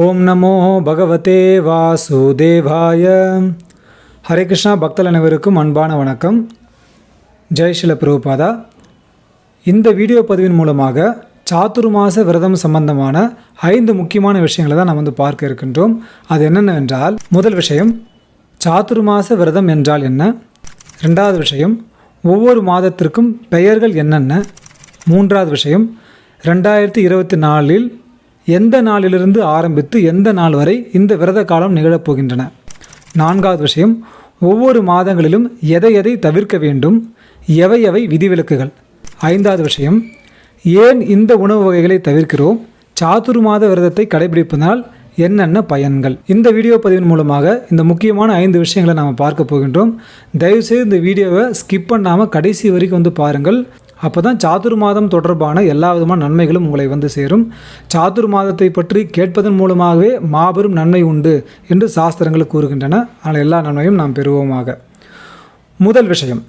ஓம் நமோ பகவதே வாசுதேவாய. ஹரே கிருஷ்ணா பக்தல் அனைவருக்கும் அன்பான வணக்கம். ஜெய்ஷில பிரபுபாதா. இந்த வீடியோ பதிவின் மூலமாக சாத்துர்மாச விரதம் சம்பந்தமான ஐந்து முக்கியமான விஷயங்களை தான் நாம் வந்து பார்க்க இருக்கின்றோம். அது என்னென்னவென்றால் முதல் விஷயம் சாத்துர்மாச விரதம் என்றால் என்ன? ரெண்டாவது விஷயம் ஒவ்வொரு மாதத்திற்கும் பெயர்கள் என்னென்ன? மூன்றாவது விஷயம் ரெண்டாயிரத்தி இருபத்தி நாலில் எந்த நாளிலிருந்து ஆரம்பித்து எந்த நாள் வரை இந்த விரத காலம் நிகழப்போகின்றன? நான்காவது விஷயம் ஒவ்வொரு மாதங்களிலும் எதை எதை தவிர்க்க வேண்டும்? எவை எவை விதிவிலக்குகள்? ஐந்தாவது விஷயம் ஏன் இந்த உணவு வகைகளை தவிர்க்கிறோம்? சாத்துர் மாத விரதத்தை கடைபிடிப்பதனால் என்னென்ன பயன்கள்? இந்த வீடியோ பதிவின் மூலமாக இந்த முக்கியமான ஐந்து விஷயங்களை நாம் பார்க்க போகின்றோம். தயவுசெய்து இந்த வீடியோவை ஸ்கிப் பண்ணாமல் கடைசி வரைக்கும் வந்து பாருங்கள். அப்போ தான் சாதுர் மாதம் தொடர்பான எல்லா விதமான நன்மைகளும் உங்களை வந்து சேரும். சாதுர் மாதத்தை பற்றி கேட்பதன் மூலமாகவே மாபெரும் நன்மை உண்டு என்று சாஸ்திரங்கள் கூறுகின்றன. ஆனால் எல்லா நன்மையும் நாம் பெறுவோமாக. முதல் விஷயம்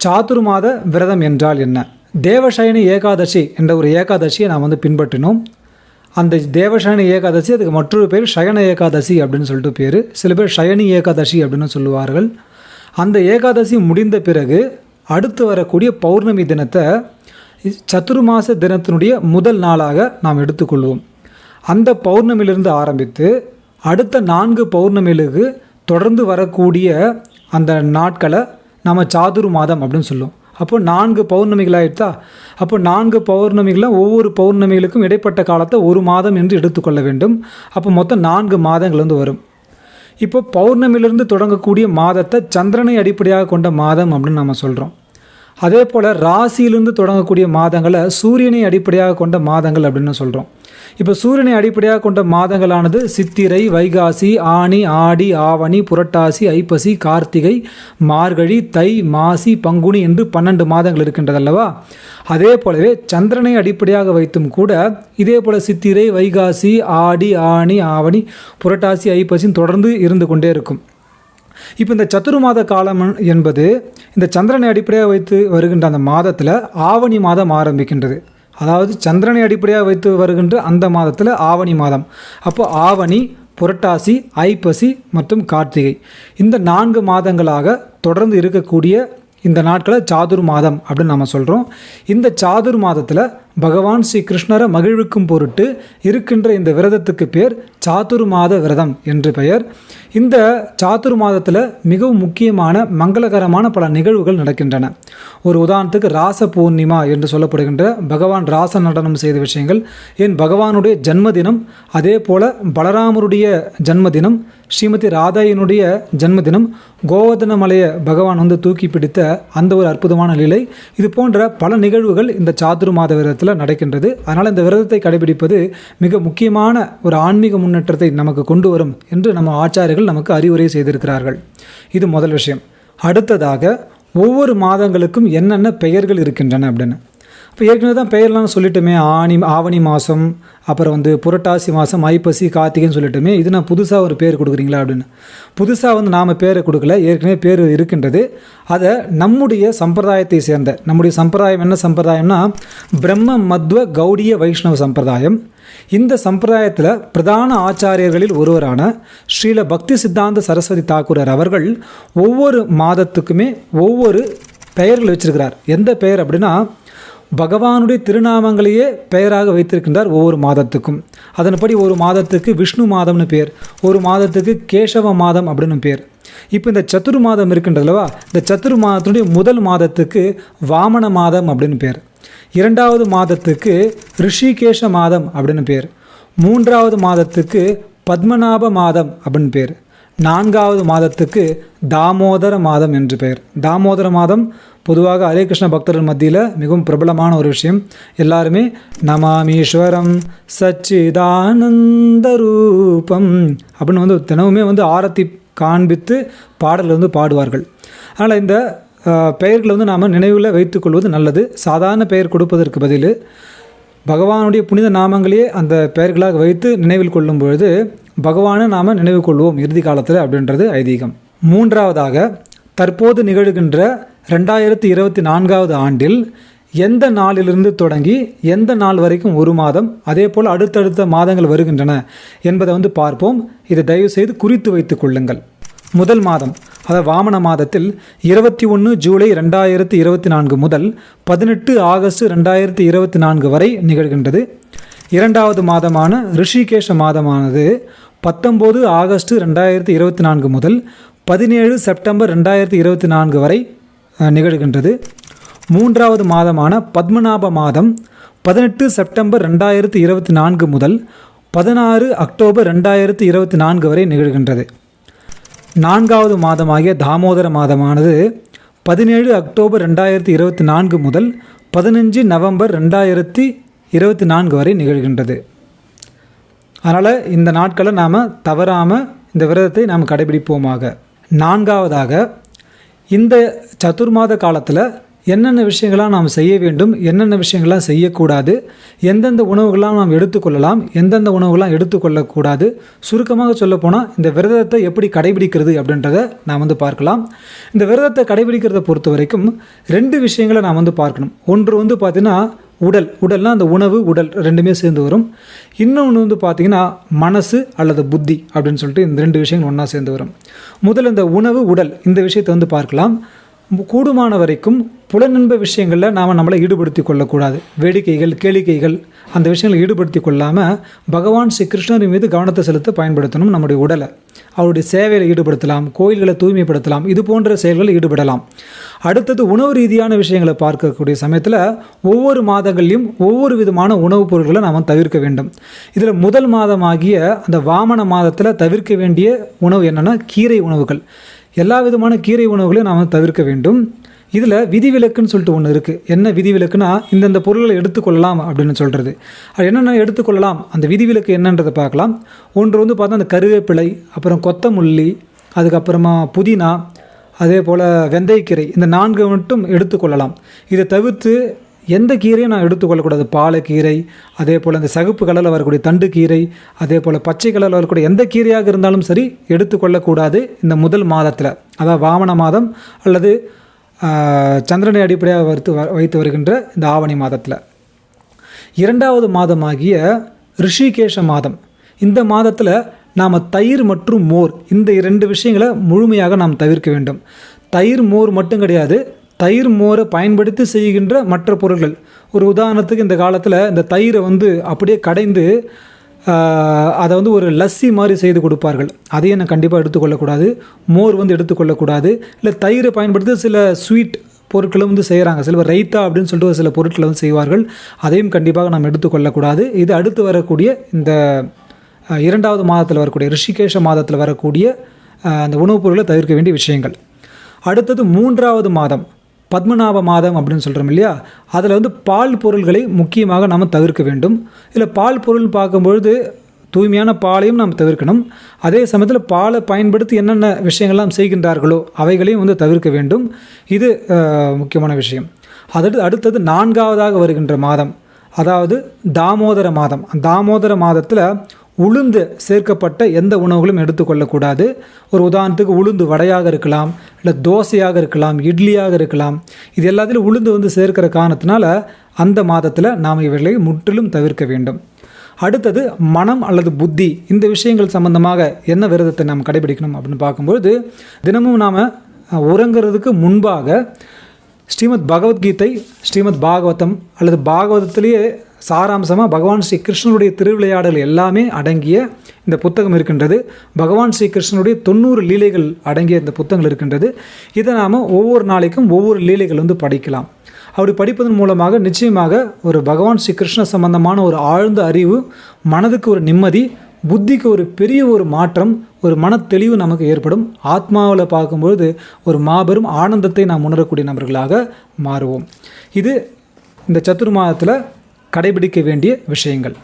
சாதுர் மாத விரதம் என்றால் என்ன? தேவசயனி ஏகாதசி என்ற ஒரு ஏகாதசியை நாம் வந்து பின்பற்றினோம். அந்த தேவசயனி ஏகாதசி அதுக்கு மற்றொரு பேர் சயன ஏகாதசி அப்படின்னு சொல்லிட்டு பேர். சில பேர் சயனி ஏகாதசி அப்படின்னு சொல்லுவார்கள். அந்த ஏகாதசி முடிந்த பிறகு அடுத்து வரக்கூடிய பௌர்ணமி தினத்தை சத்துர்மாச தினத்தினுடைய முதல் நாளாக நாம் எடுத்துக்கொள்வோம். அந்த பௌர்ணமியிலிருந்து ஆரம்பித்து அடுத்த நான்கு பௌர்ணமிகளுக்கு தொடர்ந்து வரக்கூடிய அந்த நாட்களை நம்ம சாதுர் மாதம் அப்படின்னு சொல்லுவோம். அப்போ நான்கு பௌர்ணமிகள் ஆயிடுதா அப்போ நான்கு பௌர்ணமிகளை ஒவ்வொரு பௌர்ணமிகளுக்கும் இடைப்பட்ட காலத்தை ஒரு மாதம் என்று எடுத்துக்கொள்ள வேண்டும். அப்போ மொத்தம் நான்கு மாதங்கள் வந்து வரும். இப்போ பௌர்ணமியிலிருந்து தொடங்கக்கூடிய மாதத்தை சந்திரனை அடிப்படையாக கொண்ட மாதம் அப்படின்னு நம்ம சொல்கிறோம் அதே போல் ராசியிலிருந்து தொடங்கக்கூடிய மாதங்களை சூரியனை அடிப்படையாக கொண்ட மாதங்கள் அப்படின்னு சொல்கிறோம் இப்போ சூரியனை அடிப்படையாக கொண்ட மாதங்களானது சித்திரை வைகாசி ஆணி ஆடி ஆவணி புரட்டாசி ஐப்பசி கார்த்திகை மார்கழி தை மாசி பங்குனி என்று பன்னெண்டு மாதங்கள் இருக்கின்றதல்லவா அதே போலவே சந்திரனை அடிப்படையாக வைத்தும் கூட இதே போல் சித்திரை வைகாசி ஆடி ஆணி ஆவணி புரட்டாசி ஐப்பசின்னு தொடர்ந்து இருந்து கொண்டே இருக்கும். இப்போ இந்த சத்துருமாத காலம் என்பது இந்த சந்திரனை அடிப்படையாக வைத்து வருகின்ற அந்த மாதத்தில் ஆவணி மாதம் ஆரம்பிக்கின்றது. அதாவது சந்திரனை அடிப்படையாக வைத்து வருகின்ற அந்த மாதத்தில் ஆவணி மாதம். அப்போ ஆவணி புரட்டாசி ஐப்பசி மற்றும் கார்த்திகை. இந்த நான்கு மாதங்களாக தொடர்ந்து இருக்கக்கூடிய இந்த நாட்களை சாதுர் மாதம் அப்படின்னு நம்ம சொல்கிறோம் இந்த சாதுர் மாதத்தில் பகவான் ஸ்ரீ கிருஷ்ணரை மகிழ்விக்கும் பொருட்டு இருக்கின்ற இந்த விரதத்துக்கு பேர் சாதுர் மாத விரதம் என்று பெயர். இந்த சாத்துரு மாதத்தில் மிகவும் முக்கியமான மங்களகரமான பல நிகழ்வுகள் நடக்கின்றன. ஒரு உதாரணத்துக்கு ராச பூர்ணிமா என்று சொல்லப்படுகின்ற பகவான் ராச நடனம் செய்த விஷயங்கள் என் பகவானுடைய ஜன்மதினம் அதே போல் பலராமருடைய ஜன்மதினம் ஸ்ரீமதி ராதாயினுடைய ஜன்மதினம் கோவர்தன மலையை பகவான் வந்து தூக்கி பிடித்த அந்த ஒரு அற்புதமான நிலை இது போன்ற பல நிகழ்வுகள் இந்த சாத்துரு மாத விரதத்தில் நடக்கின்றது. அதனால் இந்த விரதத்தை கடைபிடிப்பது மிக முக்கியமான ஒரு ஆன்மீக முன்னேற்றத்தை நமக்கு கொண்டு வரும் என்று நம்ம ஆச்சாரியர்கள் நமக்கு அறிவுரை செய்திருக்கிறார்கள். இது முதல் விஷயம். அடுத்ததாக ஒவ்வொரு மாதங்களுக்கும் என்னென்ன பெயர்கள் இருக்கின்றன அப்படின்னு. இப்போ ஏற்கனவே தான் பெயர்லாம் சொல்லிட்டுமே ஆணி ஆவணி மாதம் அப்புறம் வந்து புரட்டாசி மாதம் ஐப்பசி கார்த்திகைன்னு சொல்லிட்டுமே இது நான் புதுசாக ஒரு பேர் கொடுக்குறீங்களா அப்படின்னு. புதுசாக வந்து நாம் பேரை கொடுக்கல ஏற்கனவே பேர் இருக்கின்றது. அதை நம்முடைய சம்பிரதாயத்தை சேர்ந்த நம்முடைய சம்பிரதாயம் என்ன சம்பிரதாயம்னா பிரம்ம மத்வ கௌடிய வைஷ்ணவ சம்பிரதாயம். இந்த சம்பிரதாயத்தில் பிரதான ஆச்சாரியர்களில் ஒருவரான ஸ்ரீல பக்தி சித்தாந்த சரஸ்வதி தாக்கூரர் அவர்கள் ஒவ்வொரு மாதத்துக்குமே ஒவ்வொரு பெயர்கள் வச்சிருக்கிறார். எந்த பெயர் அப்படின்னா பகவானுடைய திருநாமங்களையே பெயராக வைத்திருக்கின்றார் ஒவ்வொரு மாதத்துக்கும். அதன்படி ஒரு மாதத்துக்கு விஷ்ணு மாதம்னு பேர் ஒரு மாதத்துக்கு கேசவ மாதம் அப்படின்னு பேர். இப்போ இந்த சத்துரு மாதம் இருக்கின்றதுலவா இந்த சத்துரு மாதத்தினுடைய முதல் மாதத்துக்கு வாமன மாதம் அப்படின்னு பேர். இரண்டாவது மாதத்துக்கு ரிஷிகேஷ மாதம் அப்படின்னு பேர். மூன்றாவது மாதத்துக்கு பத்மநாப மாதம் அப்படின்னு பேர். நான்காவது மாதத்துக்கு தாமோதர மாதம் என்று பெயர் தாமோதர மாதம் பொதுவாக ஹரே கிருஷ்ண பக்தர்கள் மத்தியில் மிகவும் பிரபலமான ஒரு விஷயம். எல்லாருமே நமாமீஸ்வரம் சச்சிதானந்த ரூபம் அப்படின்னு வந்து தினமுமே வந்து ஆரத்தி காண்பித்து பாடல் வந்து பாடுவார்கள். அதனால் இந்த பெயர்களை வந்து நாம் நினைவில் வைத்துக்கொள்வது நல்லது. சாதாரண பெயர் கொடுப்பதற்கு பதில் பகவானுடைய புனித நாமங்களையே அந்த பெயர்களாக வைத்து நினைவில் கொள்ளும் பொழுது பகவானை நாம் நினைவு கொள்வோம் இறுதி காலத்தில் அப்படின்றது ஐதீகம். மூன்றாவதாக தற்போது நிகழ்கின்ற ரெண்டாயிரத்தி இருபத்தி நான்காவது ஆண்டில் எந்த நாளிலிருந்து தொடங்கி எந்த நாள் வரைக்கும் ஒரு மாதம் அதே போல் அடுத்தடுத்த மாதங்கள் வருகின்றன என்பதை வந்து பார்ப்போம். இதை தயவு செய்து குறித்து வைத்துக் கொள்ளுங்கள். முதல் மாதம் அதாவது வாமன மாதத்தில் இருபத்தி ஒன்று ஜூலை ரெண்டாயிரத்தி இருபத்தி நான்கு முதல் பதினெட்டு ஆகஸ்ட் ரெண்டாயிரத்தி இருபத்தி நான்கு வரை நிகழ்கின்றது. இரண்டாவது மாதமான ரிஷிகேஷ மாதமானது பத்தொம்போது ஆகஸ்ட் ரெண்டாயிரத்தி இருபத்தி நான்கு முதல் பதினேழு செப்டம்பர் ரெண்டாயிரத்தி இருபத்தி நான்கு வரை நிகழ்கின்றது. மூன்றாவது மாதமான பத்மநாப மாதம் பதினெட்டு செப்டம்பர் ரெண்டாயிரத்தி இருபத்தி நான்கு முதல் பதினாறு அக்டோபர் ரெண்டாயிரத்தி இருபத்தி நான்கு வரை நிகழ்கின்றது. நான்காவது மாதமாகிய தாமோதர மாதமானது பதினேழு அக்டோபர் ரெண்டாயிரத்தி இருபத்தி நான்கு முதல் பதினஞ்சு நவம்பர் ரெண்டாயிரத்தி இருபத்தி நான்கு வரை நிகழ்கின்றது. அதனால் இந்த நாட்களை நாம் தவறாமல் இந்த விரதத்தை நாம் கடைபிடிப்போமாக. நான்காவதாக இந்த சதுர்மாத காலத்தில் என்னென்ன விஷயங்களாம் நாம் செய்ய வேண்டும் என்னென்ன விஷயங்கள்லாம் செய்யக்கூடாது எந்தெந்த உணவுகள்லாம் நாம் எடுத்துக்கொள்ளலாம் எந்தெந்த உணவுகள்லாம் எடுத்துக்கொள்ளக்கூடாது சுருக்கமாக சொல்லப்போனால் இந்த விரதத்தை எப்படி கடைபிடிக்கிறது அப்படின்றத நாம் வந்து பார்க்கலாம். இந்த விரதத்தை கடைபிடிக்கிறத பொறுத்த வரைக்கும் ரெண்டு விஷயங்களை நாம் வந்து பார்க்கணும். ஒன்று வந்து பார்த்திங்கன்னா உடல் உடல்னால் அந்த உணவு உடல் ரெண்டுமே சேர்ந்து வரும். இன்னொன்று வந்து பார்த்திங்கன்னா மனசு அல்லது புத்தி அப்படின்னு சொல்லிட்டு இந்த ரெண்டு விஷயங்கள் ஒன்றா சேர்ந்து வரும். முதல்ல இந்த உணவு உடல் இந்த விஷயத்தை வந்து பார்க்கலாம். கூடுமான வரைக்கும் புலனின்ப விஷயங்களில் நாம் நம்மளை ஈடுபடுத்தி கொள்ளக்கூடாது. வேடிக்கைகள் கேளிக்கைகள் அந்த விஷயங்களை ஈடுபடுத்தி கொள்ளாமல் பகவான் ஸ்ரீ கிருஷ்ணர் மீது கவனத்தை செலுத்த பயன்படுத்தணும் நம்முடைய உடலை. அவருடைய சேவையில் ஈடுபடுத்தலாம் கோயில்களை தூய்மைப்படுத்தலாம் இது போன்ற செயல்களில் ஈடுபடலாம். அடுத்தது உணவு ரீதியான விஷயங்களை பார்க்கக்கூடிய சமயத்தில் ஒவ்வொரு மாதங்கள்லையும் ஒவ்வொரு விதமான உணவுப் பொருட்களை நாம் தவிர்க்க வேண்டும். இதில் முதல் மாதமாகிய அந்த வாமன மாதத்தில் தவிர்க்க வேண்டிய உணவு என்னென்னா கீரை உணவுகள். எல்லா விதமான கீரை உணவுகளையும் நாம் தவிர்க்க வேண்டும். இதில் விதிவிலக்குன்னு சொல்லிட்டு ஒன்று இருக்குது என்ன விதிவிலக்குன்னா இந்தந்த பொருள்களை எடுத்துக்கொள்ளலாம் அப்படின்னு சொல்கிறது அது என்னென்ன எடுத்துக்கொள்ளலாம்? அந்த விதிவிலக்கு என்னன்றதை பார்க்கலாம். ஒன்று வந்து பார்த்தா அந்த கருவேப்பிலை அப்புறம் கொத்தமல்லி அதுக்கப்புறமா புதினா அதே போல் வெந்தயக்கீரை இந்த நான்கு மட்டும் எடுத்துக்கொள்ளலாம். இதை தவிர்த்து எந்த கீரையும் நான் எடுத்துக்கொள்ளக்கூடாது. பாலக்கீரை அதே போல் இந்த சகுப்பு கலரில் வரக்கூடிய தண்டு கீரை அதே போல் பச்சை கலரில் வரக்கூடிய எந்த கீரையாக இருந்தாலும் சரி எடுத்துக்கொள்ளக்கூடாது இந்த முதல் மாதத்தில். அதாவது வாமன மாதம் அல்லது சந்திரனை அடிப்படையாக வைத்து வ- வைத்து வருகின்ற இந்த ஆவணி மாதத்தில். இரண்டாவது மாதமாகிய ரிஷிகேஷ மாதம். இந்த மாதத்தில் நாம் தயிர் மற்றும் மோர் இந்த இரண்டு விஷயங்களை முழுமையாக நாம் தவிர்க்க வேண்டும். தயிர் மோர் மட்டும் கிடையாது தயிர் மோரை பயன்படுத்தி செய்கின்ற மற்ற பொருட்கள் ஒரு உதாரணத்துக்கு இந்த காலத்தில் இந்த தயிரை வந்து அப்படியே கடைந்து அதை வந்து ஒரு லஸ்ஸி மாதிரி செய்து கொடுப்பார்கள். அதையும் நான் கண்டிப்பாக எடுத்துக்கொள்ளக்கூடாது. மோர் வந்து எடுத்துக்கொள்ளக்கூடாது. இல்லை தயிரை பயன்படுத்தி சில ஸ்வீட் பொருட்களும் வந்து செய்கிறாங்க சில ரைத்தா அப்படின்னு சொல்லிட்டு ஒரு சில பொருட்களை வந்து செய்வார்கள். அதையும் கண்டிப்பாக நாம் எடுத்துக்கொள்ளக்கூடாது. இது அடுத்து வரக்கூடிய இந்த இரண்டாவது மாதத்தில் வரக்கூடிய ரிஷிகேஷ மாதத்தில் வரக்கூடிய அந்த உணவுப் பொருட்களை தவிர்க்க வேண்டிய விஷயங்கள். அடுத்தது மூன்றாவது மாதம். பத்மநாப மாதம் அப்படின்னு சொல்கிறோம் இல்லையா? அதில் வந்து பால் பொருள்களை முக்கியமாக நாம் தவிர்க்க வேண்டும். இல்லை பால் பொருள்னு பார்க்கும்பொழுது தூய்மையான பாலையும் நாம் தவிர்க்கணும். அதே சமயத்தில் பாலை பயன்படுத்தி என்னென்ன விஷயங்கள்லாம் செய்கின்றார்களோ அவைகளையும் வந்து தவிர்க்க வேண்டும். இது முக்கியமான விஷயம். அதற்கு அடுத்தது நான்காவதாக வருகின்ற மாதம். அதாவது தாமோதர மாதம். தாமோதர மாதத்தில் உளுந்து சேர்க்கப்பட்ட எந்த உணவுகளும் எடுத்துக்கொள்ளக்கூடாது. ஒரு உதாரணத்துக்கு உளுந்து வடையாக இருக்கலாம் இல்லை தோசையாக இருக்கலாம் இட்லியாக இருக்கலாம். இது எல்லாத்திலும் உளுந்து வந்து சேர்க்கிற காரணத்தினால அந்த மாதத்தில் நாம் இவர்களை முற்றிலும் தவிர்க்க வேண்டும். அடுத்தது மனம் அல்லது புத்தி. இந்த விஷயங்கள் சம்பந்தமாக என்ன விரதத்தை நாம் கடைபிடிக்கணும் அப்படின்னு பார்க்கும்பொழுது தினமும் நாம் உறங்குறதுக்கு முன்பாக ஸ்ரீமத் பகவத்கீதை ஸ்ரீமத் பாகவதம் அல்லது பாகவதத்திலேயே சாராம்சமாக பகவான் ஸ்ரீ கிருஷ்ணனுடைய திருவிளையாடல் எல்லாமே அடங்கிய இந்த புத்தகம் இருக்கின்றது. பகவான் ஸ்ரீ கிருஷ்ணனுடைய தொண்ணூறு லீலைகள் அடங்கிய இந்த புத்தகங்கள் இருக்கின்றது. இதை நாம் ஒவ்வொரு நாளைக்கும் ஒவ்வொரு லீலைகள் வந்து படிக்கலாம். அப்படி படிப்பதன் மூலமாக நிச்சயமாக ஒரு பகவான் ஸ்ரீ கிருஷ்ண சம்பந்தமான ஒரு ஆழ்ந்த அறிவு மனதுக்கு ஒரு நிம்மதி புத்திக்கு ஒரு பெரிய ஒரு மாற்றம் ஒரு மன தெளிவு நமக்கு ஏற்படும். ஆத்மாவில் பார்க்கும்பொழுது ஒரு மாபெரும் ஆனந்தத்தை நாம் உணரக்கூடிய நபர்களாக மாறுவோம். இது இந்த சத்துர்மாதத்தில் கடைபிடிக்க வேண்டிய விஷயங்கள்.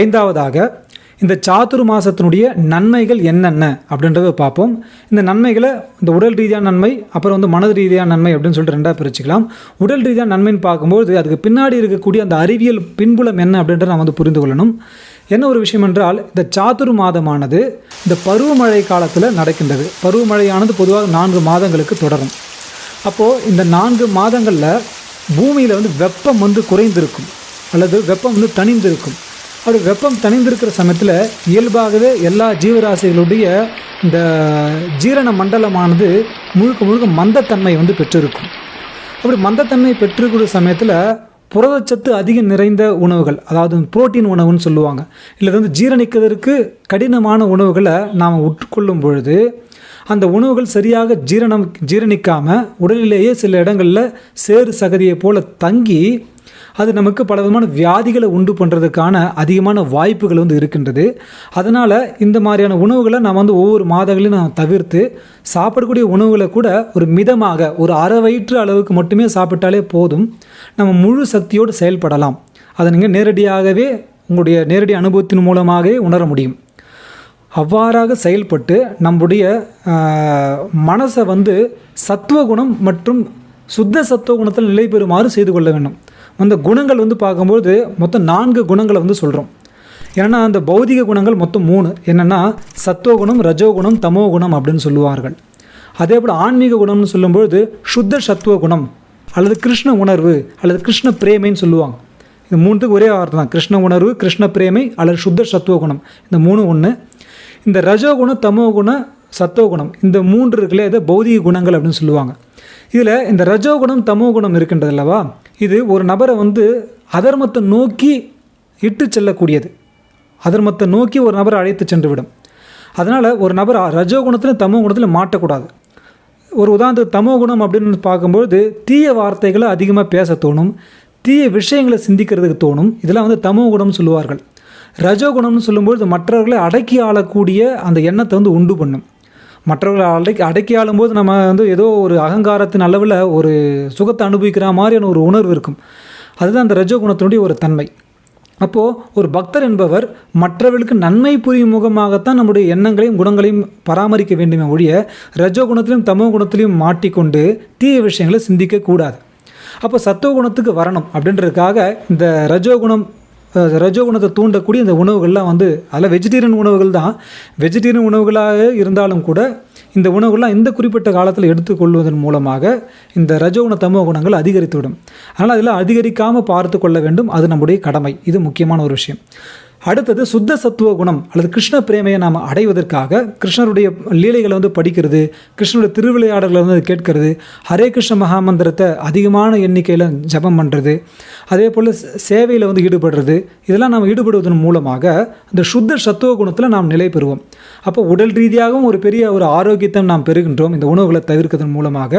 ஐந்தாவதாக இந்த சாத்துர் மாதத்தினுடைய நன்மைகள் என்னென்ன அப்படின்றத பார்ப்போம். இந்த நன்மைகளை இந்த உடல் ரீதியான நன்மை அப்புறம் வந்து மனது ரீதியான நன்மை அப்படின்னு சொல்லிட்டு ரெண்டாக பிரிச்சுக்கலாம். உடல் ரீதியான நன்மைன்னு பார்க்கும்போது அதுக்கு பின்னாடி இருக்கக்கூடிய அந்த அறிவியல் பின்புலம் என்ன அப்படின்றத நாம் வந்து புரிந்து கொள்ளணும். என்ன ஒரு விஷயம் என்றால் இந்த சாத்துர் மாதமானது இந்த பருவமழை காலத்தில் நடக்கின்றது. பருவமழையானது பொதுவாக நான்கு மாதங்களுக்கு தொடரும். அப்போது இந்த நான்கு மாதங்களில் பூமியில் வந்து வெப்பம் வந்து குறைந்திருக்கும். அல்லது வெப்பம் வந்து தணிந்திருக்கும். அப்படி வெப்பம் தணிந்திருக்கிற சமயத்தில் இயல்பாகவே எல்லா ஜீவராசிகளுடைய இந்த ஜீரண மண்டலமானது முழுக்க முழுக்க மந்தத்தன்மை வந்து பெற்றிருக்கும். அப்படி மந்தத்தன்மை பெற்றிருக்கிற சமயத்தில் புரதச்சத்து அதிகம் நிறைந்த உணவுகள் அதாவது புரோட்டீன் உணவுன்னு சொல்லுவாங்க. இல்லை வந்து ஜீரணிக்கிறதுக்கு கடினமான உணவுகளை நாம் உட்கொள்ளும் பொழுது அந்த உணவுகள் சரியாக ஜீரணம் ஜீரணிக்காமல் உடலிலேயே சில இடங்களில் சேறு சகதியை போல் தங்கி அது நமக்கு பல விதமான வியாதிகளை உண்டு பண்ணுறதுக்கான அதிகமான வாய்ப்புகள் வந்து இருக்கின்றது. அதனால் இந்த மாதிரியான உணவுகளை நாம் வந்து ஒவ்வொரு மாதங்களையும் நான் தவிர்த்து சாப்பிடக்கூடிய உணவுகளை கூட ஒரு மிதமாக ஒரு அரை வயிற்று அளவுக்கு மட்டுமே சாப்பிட்டாலே போதும். நம்ம முழு சக்தியோடு செயல்படலாம். அதை நீங்கள் நேரடியாகவே உங்களுடைய நேரடி அனுபவத்தின் மூலமாகவே உணர முடியும். அவ்வாறாக செயல்பட்டு நம்முடைய மனசை வந்து சத்துவகுணம் மற்றும் சுத்த சத்துவ குணத்தில் நிலை பெறுமாறு செய்து கொள்ள வேண்டும். அந்த குணங்கள் வந்து பார்க்கும்போது மொத்தம் நான்கு குணங்களை வந்து சொல்கிறோம் ஏன்னா அந்த பௌதிக குணங்கள் மொத்தம் மூணு. என்னென்னா சத்துவகுணம் ரஜோகுணம் தமோகுணம் அப்படின்னு சொல்லுவார்கள். அதே போல் ஆன்மீக குணம்னு சொல்லும்பொழுது சுத்த சத்துவ குணம் அல்லது கிருஷ்ண உணர்வு அல்லது கிருஷ்ண பிரேமைன்னு சொல்லுவாங்க. இந்த மூணுத்துக்கு ஒரே வார்த்தை தான். கிருஷ்ண உணர்வு கிருஷ்ண பிரேமை அல்லது சுத்த சத்துவ குணம் இந்த மூணு ஒன்று இந்த ரஜோகுணம் தமோகுணம் சத்துவகுணம். இந்த மூன்று இருக்குல்ல இதை பௌதிக குணங்கள் அப்படின்னு சொல்லுவாங்க. இதில் இந்த ரஜோகுணம் தமோ குணம் இருக்கின்றது அல்லவா? இது ஒரு நபரை வந்து அதர்மத்தை நோக்கி இட்டு செல்லக்கூடியது. அதர்மத்தை நோக்கி ஒரு நபரை அழைத்து சென்று விடும் அதனால் ஒரு நபர் ரஜோகுணத்திலும் தமோ குணத்திலும் மாட்டக்கூடாது. ஒரு உதாரணத்துக்கு தமோ குணம் அப்படின்னு பார்க்கும்பொழுது தீய வார்த்தைகளை அதிகமாக பேச தோணும் தீய விஷயங்களை சிந்திக்கிறதுக்கு தோணும். இதெல்லாம் வந்து தமோ குணம்னு சொல்லுவார்கள். ரஜோகுணம்னு சொல்லும்பொழுது மற்றவர்களை அடக்கி ஆளக்கூடிய அந்த எண்ணத்தை வந்து உண்டு பண்ணும். மற்றவர்களை அடக்கி அடக்கி ஆளும்போது நம்ம வந்து ஏதோ ஒரு அகங்காரத்தின் அளவில் ஒரு சுகத்தை அனுபவிக்கிற மாதிரியான ஒரு உணர்வு இருக்கும். அதுதான் அந்த ரஜோகுணத்தினுடைய ஒரு தன்மை. அப்போது ஒரு பக்தர் என்பவர் மற்றவர்களுக்கு நன்மை புரியும் முகமாகத்தான் நம்முடைய எண்ணங்களையும் குணங்களையும் பராமரிக்க வேண்டுமே ஒழிய ரஜோ குணத்திலும் தமோ குணத்திலையும் மாட்டிக்கொண்டு தீய விஷயங்களை சிந்திக்கக்கூடாது. அப்போ சத்துவ குணத்துக்கு வரணும் அப்படின்றதுக்காக இந்த ரஜோகுணம் ரஜோ ரஜோகுணத்தை தூண்டக்கூடிய இந்த உணவுகள்லாம் வந்து அதில் வெஜிடேரியன் உணவுகள் தான் வெஜிடேரியன் உணவுகளாக இருந்தாலும் கூட இந்த உணவுகள்லாம் இந்த குறிப்பிட்ட காலத்தில் எடுத்துக்கொள்வதன் மூலமாக இந்த ரஜோகுண தமோ குணங்கள் அதிகரித்துவிடும். அதனால் அதில் அதிகரிக்காமல் பார்த்து கொள்ள வேண்டும். அது நம்முடைய கடமை. இது முக்கியமான ஒரு விஷயம். அடுத்தது சுத்த சத்துவ குணம் அல்லது கிருஷ்ண பிரேமையை நாம் அடைவதற்காக கிருஷ்ணருடைய லீலைகளை வந்து படிக்கிறது கிருஷ்ணருடைய திருவிளையாடல்களை வந்து கேட்கிறது ஹரே கிருஷ்ண மகாமந்திரத்தை அதிகமான எண்ணிக்கையில் ஜபம் பண்ணுறது அதே போல் சேவையில் வந்து ஈடுபடுறது இதெல்லாம் நாம் ஈடுபடுவதன் மூலமாக அந்த சுத்த சத்துவ குணத்தில் நாம் நிலை பெறுவோம். அப்போ உடல் ரீதியாகவும் ஒரு பெரிய ஒரு ஆரோக்கியத்தை நாம் பெறுகின்றோம் இந்த உணவுகளை தவிர்க்கிறதன் மூலமாக.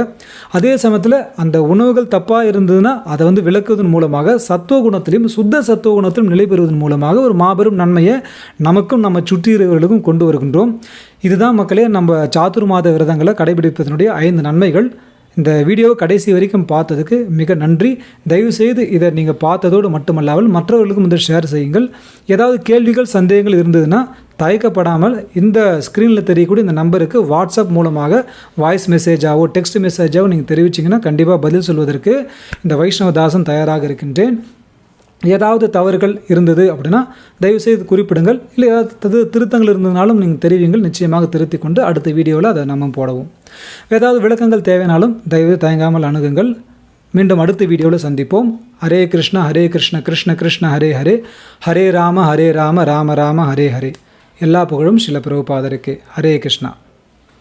அதே சமயத்தில் அந்த உணவுகள் தப்பாக இருந்ததுன்னா அதை வந்து விளக்குவதன் மூலமாக சத்துவ குணத்திலும் சுத்த சத்துவ குணத்திலும் நிலை பெறுவதன் மூலமாக ஒரு மா மாபெரும் நன்மையை நமக்கும் நம்ம சுற்றியிருவர்களுக்கும் கொண்டு வருகின்றோம். இதுதான் மக்களே நம்ம சாத்துர் மாத விரதங்களை கடைபிடிப்பதனுடைய ஐந்து நன்மைகள். இந்த வீடியோவை கடைசி வரைக்கும் பார்த்ததுக்கு மிக நன்றி. தயவுசெய்து இதை நீங்கள் பார்த்ததோடு மட்டுமல்லாமல் மற்றவர்களுக்கும் இதை ஷேர் செய்யுங்கள். ஏதாவது கேள்விகள் சந்தேகங்கள் இருந்ததுன்னா தயக்கப்படாமல் இந்த ஸ்க்ரீனில் தெரியக்கூடிய இந்த நம்பருக்கு வாட்ஸ்அப் மூலமாக வாய்ஸ் மெசேஜாவோ டெக்ஸ்ட் மெசேஜாவோ நீங்கள் தெரிவிச்சிங்கன்னா கண்டிப்பாக பதில் சொல்வதற்கு இந்த வைஷ்ணவதாசன் தயாராக இருக்கின்றேன். ஏதாவது தவறுகள் இருந்தது அப்படின்னா தயவுசெய்து குறிப்பிடுங்கள். இல்லை ஏதாவது திருத்தங்கள் இருந்ததுனாலும் நீங்கள் தெரிவிங்கள் நிச்சயமாக திருத்தி கொண்டு அடுத்த வீடியோவில் அதை நம்ம போடவும். ஏதாவது விளக்கங்கள் தேவைனாலும் தயவு தயங்காமல் அணுகுங்கள். மீண்டும் அடுத்த வீடியோவில் சந்திப்போம். ஹரே கிருஷ்ணா ஹரே கிருஷ்ண கிருஷ்ண கிருஷ்ண ஹரே ஹரே. ஹரே ராம ஹரே ராம ராம ராம ஹரே ஹரே. எல்லா புகழும் சில பிரபுபாதருக்கு. ஹரே கிருஷ்ணா.